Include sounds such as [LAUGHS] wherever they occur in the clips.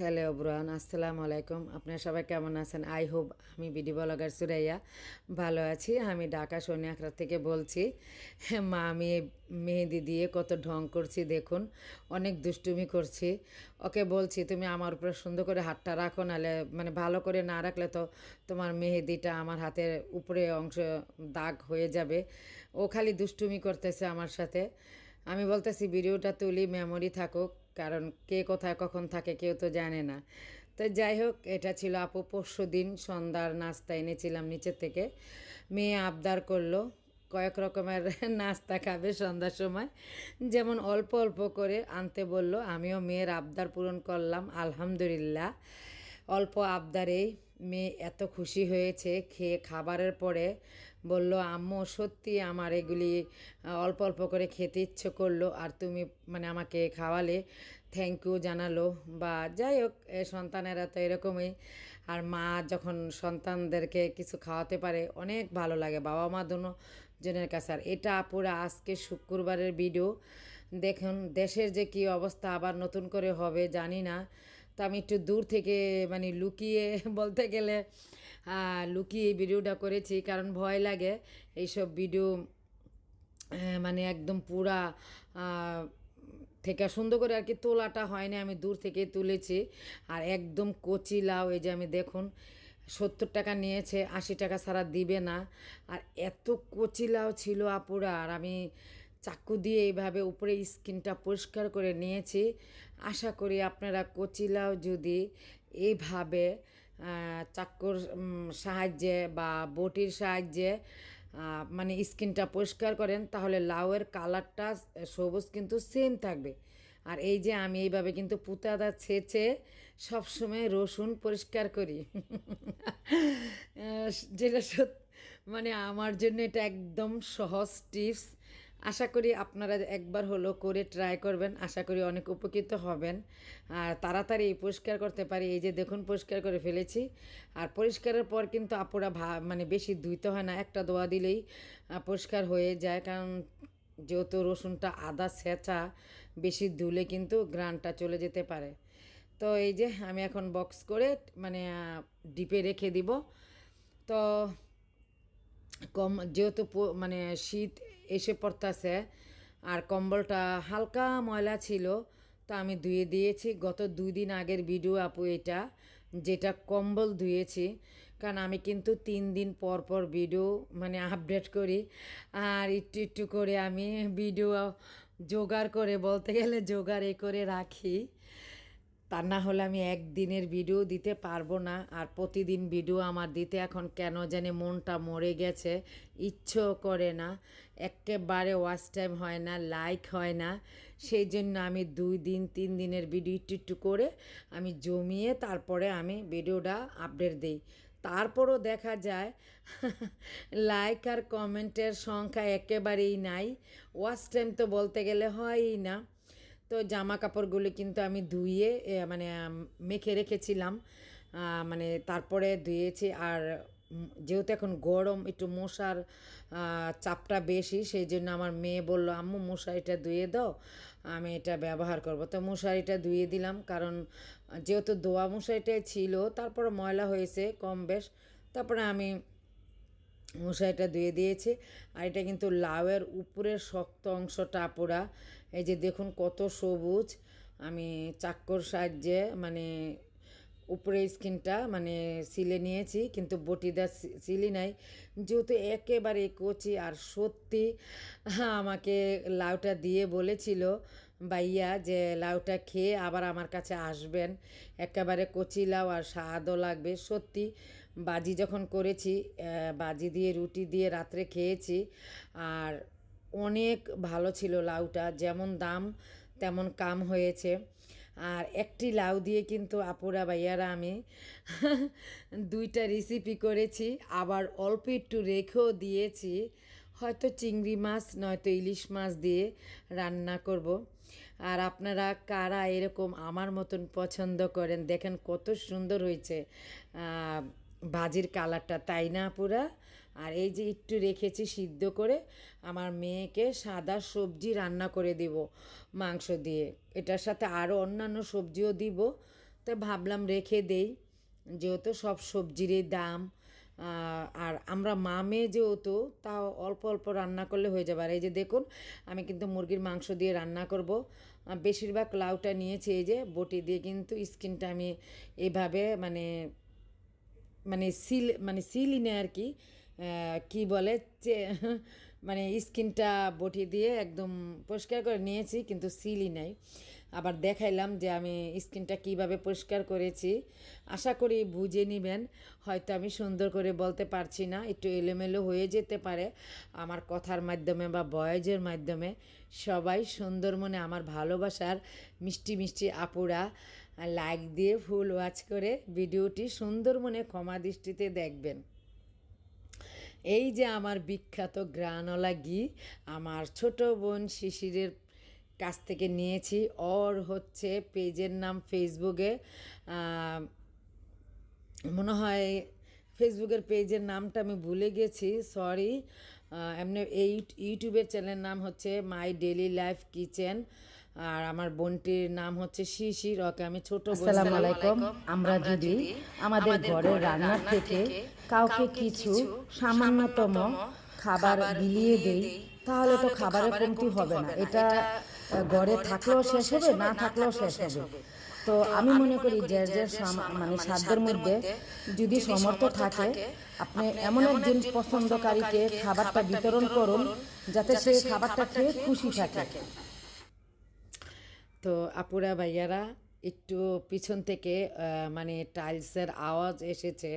Hello bran আসসালামু আলাইকুম। আপনারা সবাই কেমন আছেন? আই হোপ আমি বিডি ব্লগার সুরাইয়া ভালো আছি। আমি ঢাকা সোনি আখড়া থেকে বলছি, মা আমি মেহেদি দিয়ে কত ঢং করছি, দেখুন, অনেক দুষ্টুমি করছি। ওকে বলছি, তুমি আমার উপরে সুন্দর করে হাতটা রাখো নাহলে মানে ভালো করে না রাখলে তো তোমার মেহেদিটা আমার হাতের উপরে অংশ দাগ হয়ে যাবে। ও খালি দুষ্টুমি করতেছে আমার সাথে। আমি বলতেছি, ভিডিওটা তুলি মেমোরি থাকুক। কারণ কে কোথায় কখন থাকে কেউ তো জানে না। তো যাই হোক, এটা ছিল আপু পরশু দিন সন্ধ্যার নাস্তা এনেছিলাম নিচের থেকে। মেয়ে আবদার করল, কয়েক রকমের [LAUGHS] নাস্তা খাবে সন্ধ্যার সময়। যেমন অল্প অল্প করে আনতে বলল, আমিও মেয়ের আবদার পূরণ করলাম, আলহামদুলিল্লাহ। অল্প আবদারেই মেয়ে এত খুশি হয়েছে, খেয়ে খাবারের পরে বলল, আম্মু, সত্যি আমার এগুলি অল্প অল্প করে খেতে ইচ্ছে করল আর তুমি মানে আমাকে খাওয়ালে থ্যাংক ইউ জানালো। বা যাই হোক, এ সন্তানেরা তো এরকমই। আর মা যখন সন্তানদেরকে কিছু খাওয়াতে পারে, অনেক ভালো লাগে বাবা মা দুনো জনের কাছে। আর এটা পুরো আজকে শুক্রবারের ভিডিও দেখুন, দেশের যে কি অবস্থা, আবার নতুন করে হবে, জানি না। তো আমি একটু দূর থেকে মানে লুকিয়ে [LAUGHS] বলতে গেলে লুকিয়ে ভিডিওটা করেছি, কারণ ভয় লাগে। এইসব ভিডিও মানে একদম পুরা থেকে সুন্দর করে আর কি তোলাটা হয়নি আমি দূর থেকে তুলেছি। আর একদম কচি লাউ, এই যে আমি দেখুন, সত্তর টাকা নিয়েছে, আশি টাকা ছাড়া দিবে না। আর এত কচি লাউ ছিল আপুরা, আর আমি চাকু দিয়ে এইভাবে উপরে স্কিনটা পরিষ্কার করে নিয়েছি। আশা করি আপনারা কচিলাও যদি এইভাবে চাকুর সাহায্যে বা বটির সাহায্যে মানে স্কিনটা পরিষ্কার করেন, তাহলে লাউয়ের কালারটা সবুজ কিন্তু সেম থাকবে। আর এই যে আমি এইভাবে কিন্তু পুতাদা ছেঁচে সবসময় রসুন পরিষ্কার করি। যেটা সত্যি মানে আমার জন্য এটা একদম সহজ টিপস। আশা করি আপনারা একবার হলো করে ট্রাই করবেন। আশা করি অনেক উপকৃত হবেন। আর তাড়াতাড়ি পরিষ্কার করতে পারি। এই যে দেখুন, পরিষ্কার করে ফেলেছি। আর পরিষ্কারের পর কিন্তু আপুরা ভা মানে বেশি ধুইতে হয় না। একটা দোয়া দিলেই পরিষ্কার হয়ে যায়। কারণ যেহেতু রসুনটা আদা ছেঁচা, বেশি ধুলে কিন্তু গ্রানটা চলে যেতে পারে। তো এই যে আমি এখন বক্স করে মানে ডিপে রেখে দিব। তো কম, যেহেতু মানে শীত এসে পড়তেছে। আর কম্বলটা হালকা ময়লা ছিল, তো আমি ধুয়ে দিয়েছি। গত দুই দিন আগের ভিডিও আপু এটা, যেটা কম্বল ধুয়েছি। কারণ আমি কিন্তু তিন দিন পর পর ভিডিও মানে আপডেট করি। আর একটু একটু করে আমি ভিডিও জোগাড় করে, বলতে গেলে জোগাড় এ করে রাখি। তা না হলে আমি একদিনের ভিডিও দিতে পারব না। আর প্রতিদিন ভিডিও আমার দিতে এখন কেন জানি মনটা মরে গেছে। ইচ্ছেও করে না। একেবারে ওয়াচ টাইম হয় না লাইক হয় না। সেই জন্য আমি দুই দিন, তিন দিনের ভিডিও একটু একটু করে আমি জমিয়ে তারপরে আমি ভিডিওটা আপডেট দিই। তারপরও দেখা যায় লাইক আর কমেন্টের সংখ্যা একেবারেই নাই। ওয়াচ টাইম তো বলতে গেলে হয়ই না। তো জামা কাপড়গুলি কিন্তু আমি ধুয়ে মানে মেখে রেখেছিলাম। মানে তারপরে ধুয়েছি আর যেহেতু এখন গরম, একটু মশার চাপটা বেশি সেই জন্য আমার মেয়ে বলল, আম্মু, মশারিটা ধুয়ে দাও, আমি এটা ব্যবহার করব। তো মশারিটা ধুয়ে দিলাম কারণ যেহেতু দোয়া মশারিটাই ছিল, তারপরে ময়লা হয়েছে কম বেশ, তারপরে আমি মশারিটা ধুয়ে দিয়েছি। আর এটা কিন্তু লাউয়ের উপরের শক্ত অংশটা পোড়া এই যে দেখুন কত সবুজ, আমি চাক্কর সাহায্যে মানে উপরে স্কিনটা মানে সিলে নিয়েছি, কিন্তু বটিদা সিলি নাই। যেহেতু একেবারে কচি আর সত্যি আমাকে লাউটা দিয়ে বলেছিল বাইয়া যে লাউটা খেয়ে আবার আমার কাছে আসবেন। একেবারে কচি লাউ আর স্বাদও লাগবে। সত্যি বাজি যখন করেছি বাজি দিয়ে রুটি দিয়ে রাত্রে খেয়েছি, আর অনেক ভালো ছিল লাউটা, যেমন দাম তেমন কাম হয়েছে। আর একটি লাউ দিয়ে কিন্তু আপুরা ভাইয়ারা আমি [LAUGHS] দুইটা রেসিপি করেছি, আবার অল্প একটু রেখেও দিয়েছি। হয়তো চিংড়ি মাছ, নয়তো ইলিশ মাছ দিয়ে রান্না করব। আর আপনারা কারা এরকম আমার মতন পছন্দ করেন, দেখেন কত সুন্দর হয়েছে ভাজির কালারটা তাই না পুরা আর এই যে একটু রেখেছি সিদ্ধ করে আমার মেয়েকে সাদা সবজি রান্না করে দিব মাংস দিয়ে। এটার সাথে আরও অন্যান্য সবজিও দিব। তো ভাবলাম রেখে দেই, যেহেতু সব সবজিরই দাম। আর আমরা মা মেয়ে যেহেতু, তাও অল্প অল্প রান্না করলে হয়ে যাবে। আর এই যে দেখুন, আমি কিন্তু মুরগির মাংস দিয়ে রান্না করব। বেশিরভাগ লাউটা নিয়েছি এই যে, বটি দিয়ে কিন্তু স্কিনটা আমি এভাবে মানে মানে সিল মানে সিলিনে আর কি। কি বলে মানে স্কিনটা বটি দিয়ে একদম পরিষ্কার করে নিয়েছি, কিন্তু সিলি নাই। আবার দেখাইলাম যে আমি স্কিনটা কীভাবে পরিষ্কার করেছি। আশা করি বুঝে নেবেন, হয়তো আমি সুন্দর করে বলতে পারছি না, একটু এলোমেলো হয়ে যেতে পারে। আমার কথার মাধ্যমে বা বয়েজের মাধ্যমে সবাই সুন্দর মনে আমার ভালোবাসার মিষ্টি মিষ্টি আপুরা লাইক দিয়ে ফুল ওয়াচ করে ভিডিওটি সুন্দর মনে ক্ষমা দৃষ্টিতে দেখবেন। এই যে আমার বিখ্যাত গ্রানলা ঘি আমার ছোট বোন শিশিরের কাছ থেকে নিয়েছি। ওর হচ্ছে পেজের নাম ফেসবুকে মনে হয় ফেসবুকের পেজের নামটা আমি ভুলে গেছি সরি এমনি এই ইউটিউবের চ্যানেলের নাম হচ্ছে মাই ডেলি লাইফ কিচেন আর আমার বোনটির নাম হচ্ছে শিশির ওকে আমি ছোট আসসালামু আলাইকুম। আমরা যদি আমাদের ঘরের রান্নার থেকে কাউকে কিছু সামান্যতম খাবার বিলিয়ে দেই তাহলে তো খাবারের কমতি হবে না। এটা ঘরে থাকলেও শেষ হবে না থাকলেও শেষ হবে। তো আমি মনে করি যে যে মানে সাধ্যের মধ্যে যদি সমর্থ থাকে আপনি এমন একজন পছন্দকারীকে খাবারটা বিতরণ করুন যাতে সে খাবারটা খেয়ে খুশি থাকে। তো আপুরা, ভাইয়ারা, একটু পিছন থেকে মানে টাইলসের আওয়াজ এসেছে।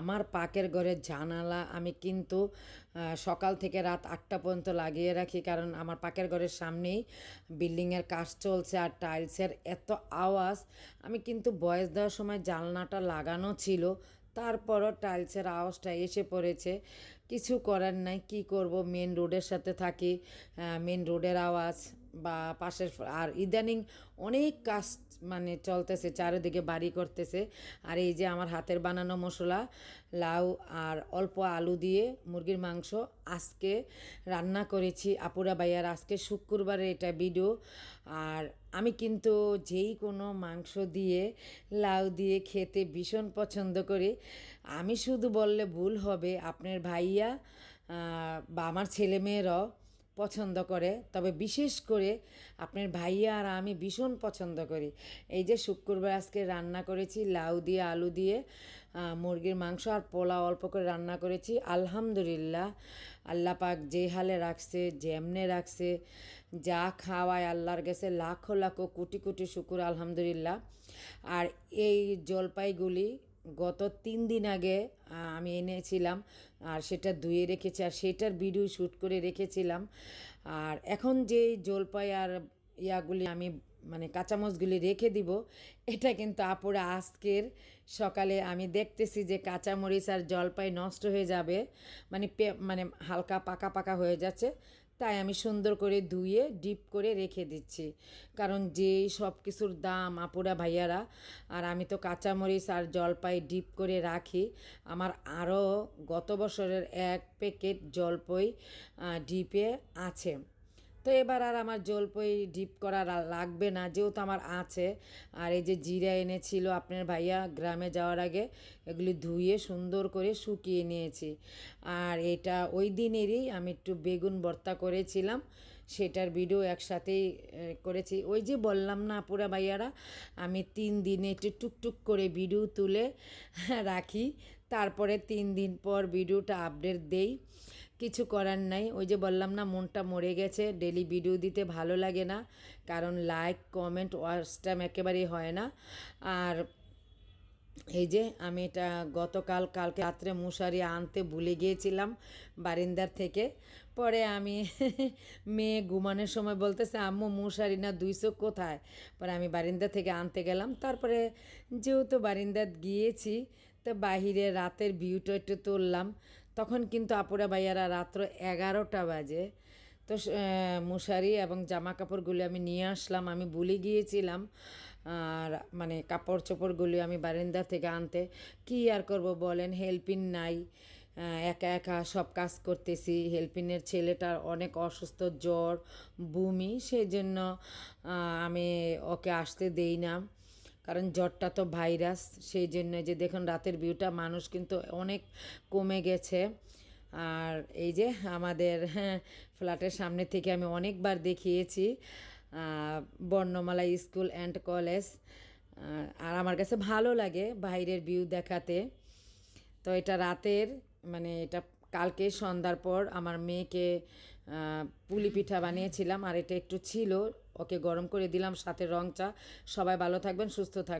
আমার পাকের ঘরের জানালা আমি কিন্তু সকাল থেকে রাত আটটা পর্যন্ত লাগিয়ে রাখি কারণ আমার পাকের ঘরের সামনেই বিল্ডিংয়ের কাজ চলছে আর টাইলসের এত আওয়াজ। আমি কিন্তু বয়স দেওয়ার সময় জানলাটা লাগানো ছিল, তারপরও টাইলসের আওয়াজটা এসে পড়েছে। কিছু করার নাই, কি করব? মেন রোডের সাথে থাকি মেন রোডের আওয়াজ। বা পাশের আর ইদানিং অনেক কাজ মানে চলতেছে, চারিদিকে বাড়ি করতেছে। আর এই যে আমার হাতের বানানো মশলা, লাউ আর অল্প আলু দিয়ে মুরগির মাংস আজকে রান্না করেছি। আপুরা ভাইয়ার আজকে শুক্রবারে এটা ভিডিও। আর আমি কিন্তু যেই কোনো মাংস দিয়ে, লাউ দিয়ে খেতে ভীষণ পছন্দ করি। আমি শুধু বললে ভুল হবে, আপনার ভাইয়া বা আমার ছেলেমেয়েরাও পছন্দ করে, তবে বিশেষ করে আপনার ভাইয়া আর আমি ভীষণ পছন্দ করি। এই যে শুক্রবার আজকে রান্না করেছি, লাউ দিয়ে, আলু দিয়ে মুরগির মাংস আর পোলাও অল্প করে রান্না করেছি। আলহামদুলিল্লাহ, আল্লাহ পাক যে হালে রাখছে, যেমনে রাখছে, যা খাওয়ায় আল্লাহর গেছে লাখো লাখো কোটি কোটি শুকুর, আলহামদুলিল্লাহ। আর এই জলপাইগুলি গত তিন দিন আগে আমি এনেছিলাম, আর সেটা ধুয়ে রেখেছি, আর সেটার ভিডিও শ্যুট করে রেখেছিলাম। আর এখন যে জলপাই আর ইয়াগুলি আমি মানে কাঁচামচগুলি রেখে দিব, এটা কিন্তু আপুরা আজকের সকালে আমি দেখতেছি যে কাঁচামরিচ আর জলপাই নষ্ট হয়ে যাবে মানে মানে হালকা পাকা পাকা হয়ে যাচ্ছে। তাই আমি সুন্দর করে ধুয়ে, ডিপ করে রেখে দিচ্ছি। কারণ যে সব কিছুর দাম আপুরা ভাইয়ারা, আর আমি তো কাঁচামরিচ আর জলপাই ডিপ করে রাখি, আমার আরও গত বছরের এক প্যাকেট জলপাই ডিপে আছে। তো এবার আর আমার জলপাই ডিপ করা লাগবে না, যেহেতু আমার আছে। আর এই যে জিরা এনেছিল আপনার ভাইয়া গ্রামে যাওয়ার আগে, এগুলি ধুয়ে সুন্দর করে শুকিয়ে নিয়েছি। আর এটা ওই দিনেরই আমি একটু বেগুন ভর্তা করেছিলাম, সেটার ভিডিও একসাথেই করেছি। ওই যে বললাম না পুরা ভাইয়ারা, আমি তিন দিনে একটু টুকটুক করে ভিডিও তুলে [LAUGHS] রাখি, তারপরে তিন দিন পর ভিডিওটা আপডেট দেই। কিছু করার নাই। ওই যে বললাম না, মনটা মরে গেছে। ডেলি ভিডিও দিতে ভালো লাগে না, কারণ লাইক কমেন্ট ওয়াচ টাইম একেবারেই হয় না। আর এই যে আমি এটা গতকাল, কালকে রাত্রে মশারি আনতে ভুলে গিয়েছিলাম বারিন্দার থেকে। পরে আমি [LAUGHS] মেয়ে ঘুমানোর সময় বলতেছে, আম্মু, মশারি না দুইশো কোথায়? পরে আমি বারিন্দা থেকে আনতে গেলাম। তারপরে যেহেতু বারিন্দাত গিয়েছি, তো বাহিরে রাতের ভিউটা একটু তুললাম। তখন কিন্তু আপুরা ভাইয়ারা রাত্র এগারোটা বাজে। তো মশারি এবং জামা কাপড়গুলি আমি নিয়ে আসলাম, আমি ভুলে গিয়েছিলাম। আর মানে কাপড় চোপড়গুলি আমি বারিন্দা থেকে আনতে। কি আর করব বলেন হেল্পিং নাই। একা একা সব কাজ করতেছি। হেল্পিনের ছেলেটার অনেক অসুস্থ জ্বর, বমি সেই জন্য আমি ওকে আসতে দেই না। কারণ জ্বরটা তো ভাইরাস সেই জন্য যে দেখুন রাতের ভিউটা মানুষ কিন্তু অনেক কমে গেছে। আর এই যে আমাদের হ্যাঁ, ফ্ল্যাটের সামনে থেকে আমি অনেকবার দেখিয়েছি বর্ণমালা স্কুল অ্যান্ড কলেজ আর আমার কাছে ভালো লাগে বাইরের ভিউ দেখাতে। তো এটা রাতের মানে এটা কালকে সন্ধ্যার পর আমার মেয়েকে পুলি পিঠা বানিয়েছিলাম আর এটা একটু ছিল ওকে গরম করে দিলাম সাথে রং চা। সবাই ভালো থাকবেন সুস্থ থাকবেন।